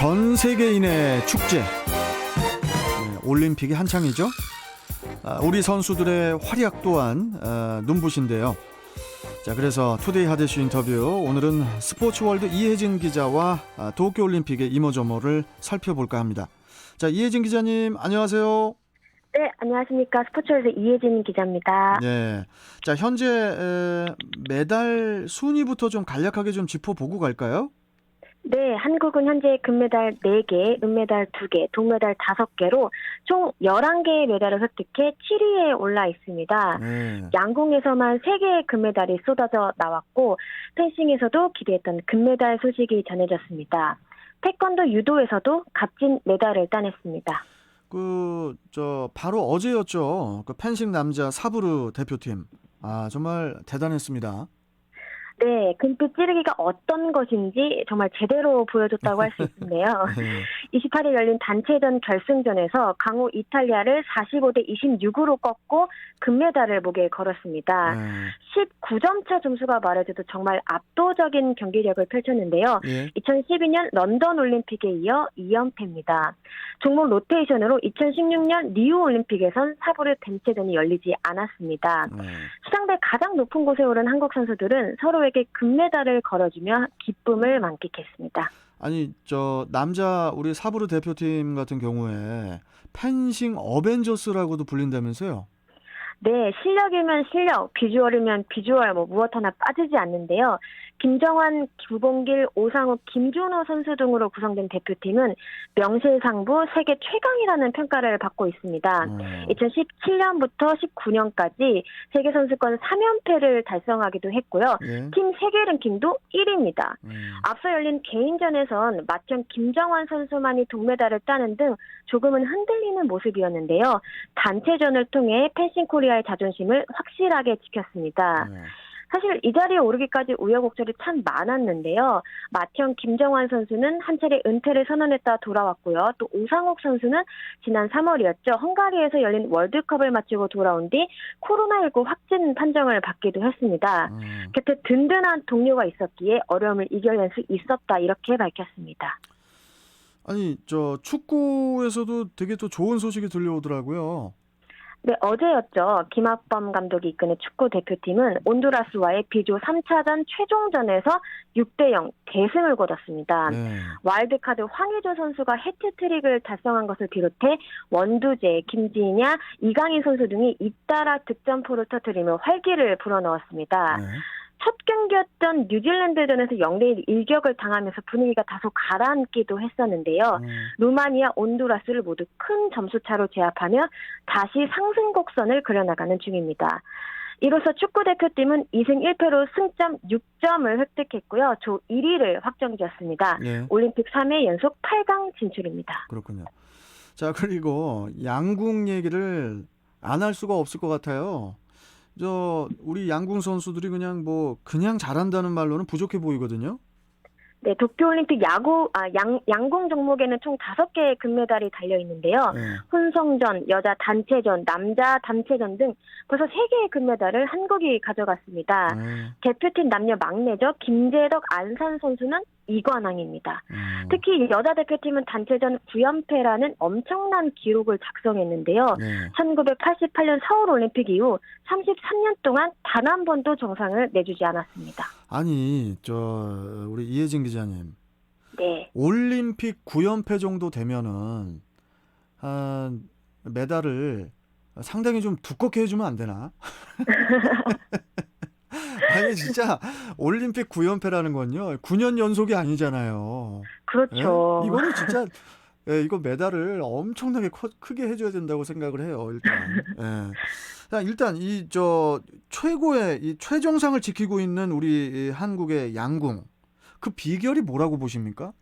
전 세계인의 축제. 네, 올림픽이 한창이죠. 아, 우리 선수들의 활약 또한 아, 눈부신데요. 자, 그래서 투데이 하데슈 인터뷰 오늘은 스포츠월드 이혜진 기자와 아, 도쿄올림픽의 이모저모를 살펴볼까 합니다. 자, 이혜진 기자님 안녕하세요. 네, 안녕하십니까. 스포츠월드 이혜진 기자입니다. 네. 자, 현재 에, 메달 순위부터 좀 간략하게 좀 짚어보고 갈까요? 네, 한국은 현재 금메달 4개, 은메달 2개, 동메달 5개로 총 11개의 메달을 획득해 7위에 올라 있습니다. 네. 양궁에서만 3개의 금메달이 쏟아져 나왔고 펜싱에서도 기대했던 금메달 소식이 전해졌습니다. 태권도 유도에서도 값진 메달을 따냈습니다. 그, 저, 바로 어제였죠. 그 펜싱 남자 사부르 대표팀. 아, 정말 대단했습니다. 네, 금빛 찌르기가 어떤 것인지 정말 제대로 보여줬다고 할 수 있는데요. 네. 28일 열린 단체전 결승전에서 강호 이탈리아를 45대 26으로 꺾고 금메달을 목에 걸었습니다. 네. 19점 차 점수가 말해줘도 정말 압도적인 경기력을 펼쳤는데요. 예. 2012년 런던 올림픽에 이어 2연패입니다. 종목 로테이션으로 2016년 리우 올림픽에선 사부르 단체전이 열리지 않았습니다. 네. 수상대 가장 높은 곳에 오른 한국 선수들은 서로에게 금메달을 걸어주며 기쁨을 만끽했습니다. 아니, 저, 남자 우리 사부르 대표팀 같은 경우에 펜싱 어벤져스라고도 불린다면서요? 네, 실력이면 실력, 비주얼이면 비주얼, 뭐 무엇 하나 빠지지 않는데요. 김정환, 구봉길, 오상욱, 김준호 선수 등으로 구성된 대표팀은 명실상부 세계 최강이라는 평가를 받고 있습니다. 어. 2017년부터 19년까지 세계 선수권 3연패를 달성하기도 했고요. 예. 팀 세계 랭킹도 1위입니다. 음. 앞서 열린 개인전에선 맏형 김정환 선수만이 동메달을 따는 등 조금은 흔들리는 모습이었는데요. 단체전을 통해 펜싱 코리아의 자존심을 확실하게 지켰습니다. 네. 사실 이 자리에 오르기까지 우여곡절이 참 많았는데요. 맏형 김정환 선수는 한 차례 은퇴를 선언했다 돌아왔고요. 또 오상욱 선수는 지난 3월이었죠. 헝가리에서 열린 월드컵을 마치고 돌아온 뒤 코로나19 확진 판정을 받기도 했습니다. 음. 곁에 든든한 동료가 있었기에 어려움을 이겨낼 수 있었다 이렇게 밝혔습니다. 아니, 저, 축구에서도 되게 또 좋은 소식이 들려오더라고요. 네, 어제였죠. 김학범 감독이 이끄는 축구 대표팀은 온두라스와의 비조 3차전 최종전에서 6대 0 대승을 거뒀습니다. 네. 와일드카드 황의조 선수가 해트트릭을 달성한 것을 비롯해 원두재, 김진야, 이강인 선수 등이 잇따라 득점포를 터뜨리며 활기를 불어넣었습니다. 네. 첫 경기였던 뉴질랜드전에서 0대1 일격을 당하면서 분위기가 다소 가라앉기도 했었는데요. 음. 루마니아, 온두라스를 모두 큰 점수차로 제압하며 다시 상승 곡선을 그려나가는 중입니다. 이로써 축구 대표팀은 2승 1패로 승점 6점을 획득했고요. 조 1위를 확정지었습니다. 예. 올림픽 3회 연속 8강 진출입니다. 그렇군요. 자, 그리고 양궁 얘기를 안 할 수가 없을 것 같아요. 저 우리 양궁 선수들이 그냥 뭐 그냥 잘한다는 말로는 부족해 보이거든요. 네, 도쿄올림픽 야구, 아, 양, 양궁 종목에는 총 5개의 금메달이 달려 있는데요. 네. 혼성전, 여자 단체전, 남자 단체전 등 벌써 3개의 금메달을 한국이 가져갔습니다. 네. 대표팀 남녀 막내죠. 김재덕, 안산 선수는 이관왕입니다. 음. 특히 여자 대표팀은 단체전 9연패라는 엄청난 기록을 작성했는데요. 네. 1988년 서울 올림픽 이후 33년 동안 단 한 번도 정상을 내주지 않았습니다. 아니, 저 우리 이혜진 기자님. 네. 올림픽 9연패 정도 되면은 한 메달을 상당히 좀 두껍게 해주면 안 되나? 아니 진짜 올림픽 9연패라는 건요 9년 연속이 아니잖아요. 그렇죠. 예? 이거는 진짜 예, 이거 메달을 엄청나게 커- 크게 해줘야 된다고 생각을 해요. 일단. 예. 자, 일단 이 저 최고의 이 최정상을 지키고 있는 우리 이 한국의 양궁 그 비결이 뭐라고 보십니까?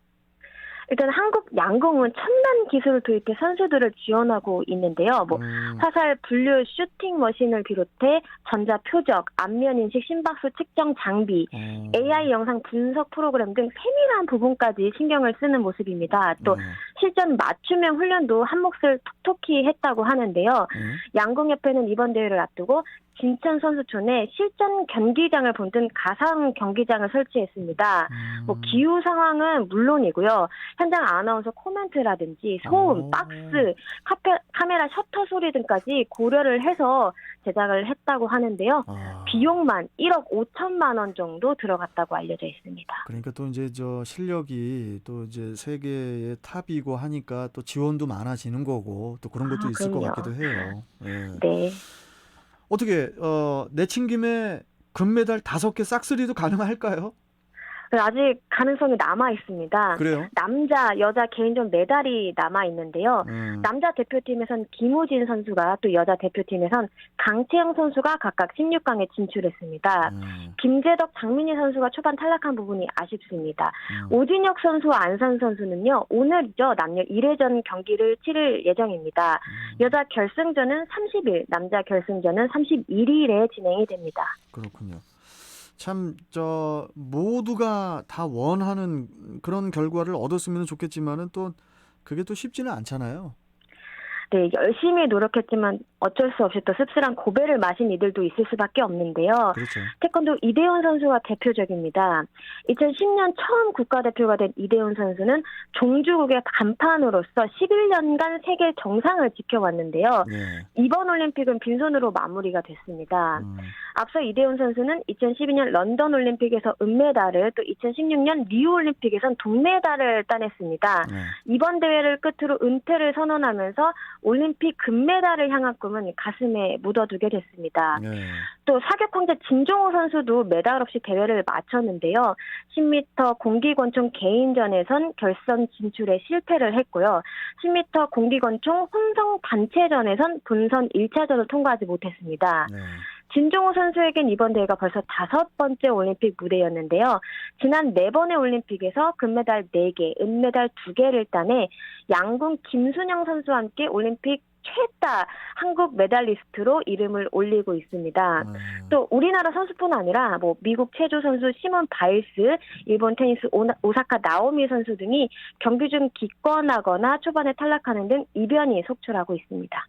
일단 한국 양궁은 첨단 기술을 도입해 선수들을 지원하고 있는데요. 뭐 음, 화살 분류 슈팅 머신을 비롯해 전자 표적, 안면 인식 심박수 측정 장비, 어, AI 영상 분석 프로그램 등 세밀한 부분까지 신경을 쓰는 모습입니다. 또 네, 실전 맞춤형 훈련도 한 몫을 톡톡히 했다고 하는데요. 네. 양궁협회는 이번 대회를 앞두고 진천 선수촌에 실전 경기장을 본뜬 가상 경기장을 설치했습니다. 음. 뭐 기후 상황은 물론이고요. 현장 아나운서 코멘트라든지 소음, 오. 박스, 카페, 카메라 셔터 소리 등까지 고려를 해서 제작을 했다고 하는데요. 아. 비용만 1억 5천만 원 정도 들어갔다고 알려져 있습니다. 그러니까 또 이제 저 실력이 또 이제 세계의 탑이고 하니까 또 지원도 많아지는 거고 또 그런 것도 아, 있을 것 그럼요. 같기도 해요. 예. 네. 어떻게 어 내친 김에 금메달 다섯 개 싹쓸이도 가능할까요? 아직 가능성이 남아 있습니다. 그래요? 남자, 여자 개인전 메달이 남아 있는데요. 음. 남자 대표팀에선 김우진 선수가 또 여자 대표팀에선 강채영 선수가 각각 16강에 진출했습니다. 음. 김재덕, 장민희 선수가 초반 탈락한 부분이 아쉽습니다. 음. 오진혁 선수와 안산 선수는요, 오늘이죠, 남녀 1회전 경기를 치를 예정입니다. 음. 여자 결승전은 30일, 남자 결승전은 31일에 진행이 됩니다. 그렇군요. 참 저 모두가 다 원하는 그런 결과를 얻었으면 좋겠지만은 또 그게 또 쉽지는 않잖아요. 네, 열심히 노력했지만 어쩔 수 없이 또 씁쓸한 고배를 마신 이들도 있을 수밖에 없는데요. 그렇죠. 태권도 이대훈 선수가 대표적입니다. 2010년 처음 국가대표가 된 이대훈 선수는 종주국의 간판으로서 11년간 세계 정상을 지켜왔는데요. 예. 이번 올림픽은 빈손으로 마무리가 됐습니다. 음. 앞서 이대훈 선수는 2012년 런던 올림픽에서 은메달을 또 2016년 리우 올림픽에선 동메달을 따냈습니다. 네. 이번 대회를 끝으로 은퇴를 선언하면서 올림픽 금메달을 향한 꿈은 가슴에 묻어두게 됐습니다. 네. 또 사격 황제 진종호 선수도 메달 없이 대회를 마쳤는데요. 10m 공기권총 개인전에선 결선 진출에 실패를 했고요. 10m 공기권총 혼성 단체전에선 본선 1차전을 통과하지 못했습니다. 네. 진종호 선수에겐 이번 대회가 벌써 다섯 번째 올림픽 무대였는데요. 지난 네 번의 올림픽에서 금메달 4개, 은메달 2개를 따내 양궁 김순영 선수와 함께 올림픽 최다 한국 메달리스트로 이름을 올리고 있습니다. 음. 또 우리나라 선수뿐 아니라 뭐 미국 체조 선수 시몬 바일스, 일본 테니스 오나- 오사카 나오미 선수 등이 경기 중 기권하거나 초반에 탈락하는 등 이변이 속출하고 있습니다.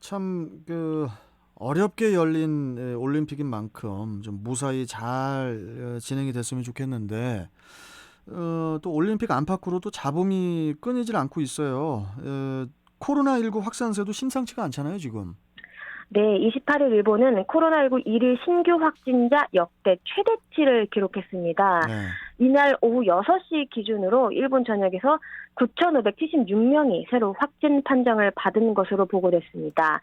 참 그 어렵게 열린 에, 올림픽인 만큼 좀 무사히 잘 어, 진행이 됐으면 좋겠는데 어, 또 올림픽 안팎으로도 잡음이 끊이질 않고 있어요. 에, 코로나19 확산세도 심상치가 않잖아요 지금. 네, 28일 일본은 코로나19 1일 신규 확진자 역대 최대치를 기록했습니다. 네. 이날 오후 6시 기준으로 일본 전역에서 9,576명이 새로 확진 판정을 받은 것으로 보고됐습니다.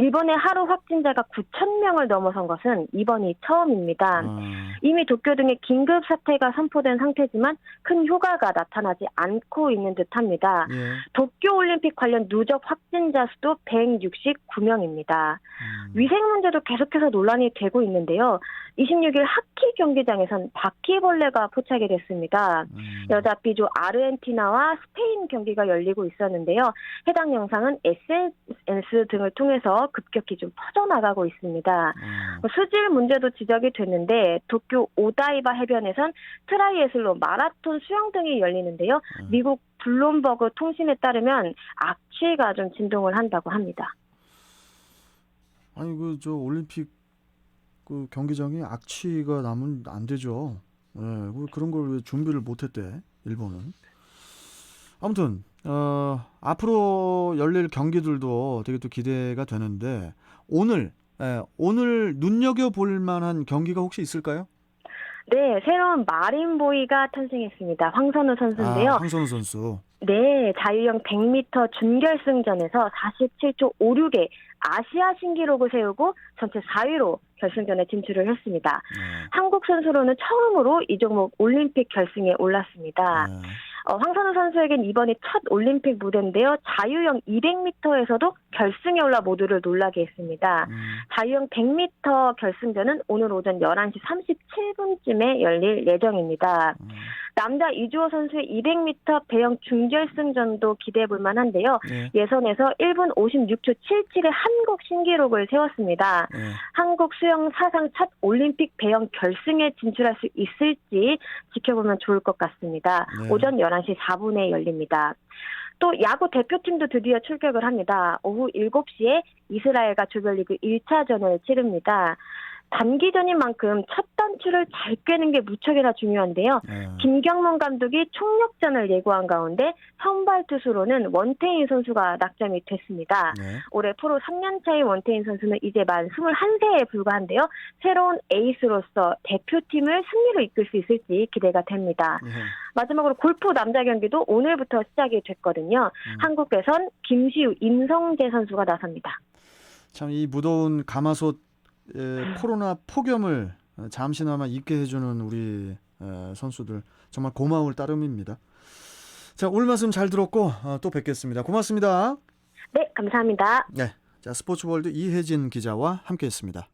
일본의 하루 확진자가 9,000명을 넘어선 것은 이번이 처음입니다. 어, 이미 도쿄 등의 긴급 사태가 선포된 상태지만 큰 효과가 나타나지 않고 있는 듯합니다. 예. 도쿄 올림픽 관련 누적 확진자 수도 169명입니다. 음. 위생 문제도 계속해서 논란이 되고 있는데요. 26일 하키 경기장에선 바퀴벌레가 포착이 됐습니다. 음. 여자 B조 아르헨티나와 스페인 경기가 열리고 있었는데요. 해당 영상은 SNS 등을 통해서 급격히 좀 퍼져나가고 있습니다. 어, 뭐 수질 문제도 지적이 됐는데 도쿄 오다이바 해변에선 트라이애슬론, 마라톤, 수영 등이 열리는데요. 음. 미국 블룸버그 통신에 따르면 악취가 좀 진동을 한다고 합니다. 아니 그 저 올림픽 그 경기장에 악취가 나면 안 되죠. 예, 그 그런 걸 왜 준비를 못했대 일본은. 아무튼 어, 앞으로 열릴 경기들도 되게 또 기대가 되는데 오늘 예, 오늘 눈여겨 볼 만한 경기가 혹시 있을까요? 네, 새로운 마린보이가 탄생했습니다. 황선우 선수인데요. 아, 황선우 선수. 네, 자유형 100m 준결승전에서 47초 56의 아시아 신기록을 세우고 전체 4위로 결승전에 진출을 했습니다. 네. 한국 선수로는 처음으로 이 종목 올림픽 결승에 올랐습니다. 네. 어, 황선우 선수에겐 이번이 첫 올림픽 무대인데요. 자유형 200m에서도 결승에 올라 모두를 놀라게 했습니다. 음, 자유형 100m 결승전은 오늘 오전 11시 37분쯤에 열릴 예정입니다. 음, 남자 이주호 선수의 200m 배영 준결승전도 기대해 볼 만한데요. 네. 예선에서 1분 56초 77의 한국 신기록을 세웠습니다. 네. 한국 수영 사상 첫 올림픽 배영 결승에 진출할 수 있을지 지켜보면 좋을 것 같습니다. 네. 오전 11시 4분에 열립니다. 또 야구 대표팀도 드디어 출격을 합니다. 오후 7시에 이스라엘과 조별리그 1차전을 치릅니다. 단기 전인 만큼 첫 단추를 잘 꿰는 게 무척이나 중요한데요. 예. 김경문 감독이 총력전을 예고한 가운데 선발 투수로는 원태인 선수가 낙점이 됐습니다. 네. 올해 프로 3년 차의 원태인 선수는 이제 만 21세에 불과한데요. 새로운 에이스로서 대표팀을 승리로 이끌 수 있을지 기대가 됩니다. 예. 마지막으로 골프 남자 경기도 오늘부터 시작이 됐거든요. 음. 한국에선 김시우, 임성재 선수가 나섭니다. 참 이 무더운 가마솥 에, 코로나 폭염을 어, 잠시나마 잊게 해주는 우리 에, 선수들 정말 고마울 따름입니다. 자 오늘 말씀 잘 들었고 어, 또 뵙겠습니다. 고맙습니다. 네, 감사합니다. 네, 자 스포츠월드 이혜진 기자와 함께했습니다.